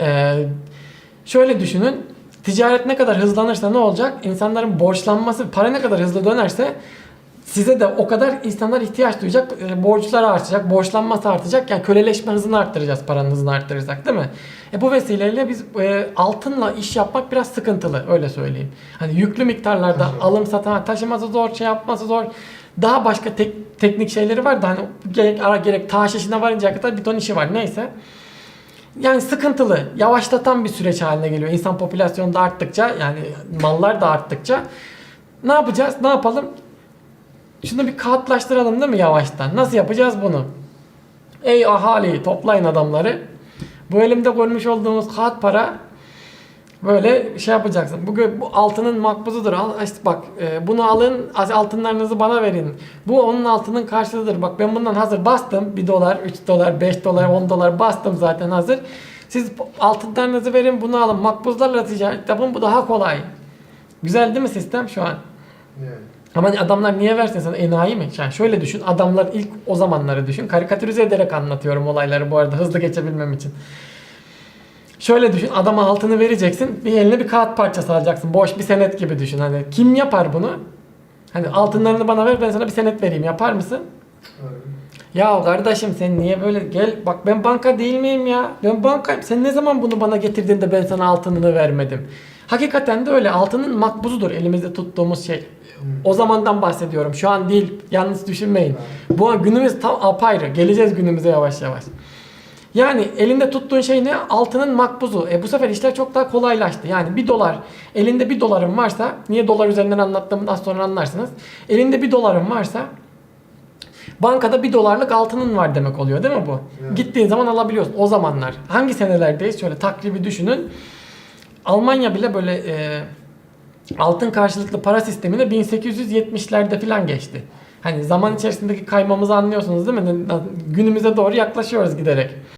Ee, şöyle düşünün. Ticaret ne kadar hızlanırsa ne olacak? İnsanların borçlanması, para ne kadar hızlı dönerse size de o kadar insanlar ihtiyaç duyacak. E, borçlar artacak, borçlanması artacak. Yani köleleşme hızını arttıracağız paranın hızını arttırırsak değil mi? E bu vesileyle biz e, altınla iş yapmak biraz sıkıntılı öyle söyleyeyim. Hani yüklü miktarlarda alım satım taşıması zor, şey yapması zor. Daha başka tek, teknik şeyleri var da hani gerek ara gerek taş işine varıncaya kadar bir ton işi var neyse. Yani sıkıntılı, yavaşlatan bir süreç haline geliyor. İnsan popülasyonu da arttıkça yani mallar da arttıkça ne yapacağız? Ne yapalım? Şunu bir kağıtlaştıralım değil mi yavaştan? Nasıl yapacağız bunu? Ey ahali toplayın adamları. Bu elimde görmüş olduğumuz kağıt para böyle şey yapacaksın. Bugün bu altının makbuzudur. Al işte bak e, bunu alın altınlarınızı bana verin. Bu onun altının karşılığıdır. Bak ben bundan hazır bastım. 1 dolar, 3 dolar, 5 dolar, 10 dolar bastım zaten hazır. Siz altınlarınızı verin bunu alın. Makbuzlarla ticaret yapın bu daha kolay. Güzel değil mi sistem şu an? Yani. Ama adamlar niye versin sana enayi mi? Yani şöyle düşün adamlar ilk o zamanları düşün. Karikatürize ederek anlatıyorum olayları bu arada hızlı geçebilmem için. Şöyle düşün adama altını vereceksin bir eline bir kağıt parçası alacaksın. Boş bir senet gibi düşün. Hani kim yapar bunu? Hani altınlarını bana ver ben sana bir senet vereyim yapar mısın? Aynen. Ya kardeşim sen niye böyle gel bak ben banka değil miyim ya? Ben bankayım. Sen ne zaman bunu bana getirdin de ben sana altınını vermedim? Hakikaten de öyle. Altının makbuzudur elimizde tuttuğumuz şey. O zamandan bahsediyorum. Şu an değil. Yalnız düşünmeyin. Bu an günümüz tam apayrı. Geleceğiz günümüze yavaş yavaş. Yani elinde tuttuğun şey ne? Altının makbuzu. E bu sefer işler çok daha kolaylaştı. Yani bir dolar, elinde bir doların varsa, niye dolar üzerinden anlattığımı az sonra anlarsınız. Elinde bir doların varsa bankada bir dolarlık altının var demek oluyor değil mi bu? Evet. Gittiğin zaman alabiliyorsun. O zamanlar. Hangi senelerdeyiz? Şöyle takribi düşünün. Almanya bile böyle e, altın karşılıklı para sistemine 1870'lerde falan geçti. Hani zaman içerisindeki kaymamızı anlıyorsunuz değil mi? Günümüze doğru yaklaşıyoruz giderek.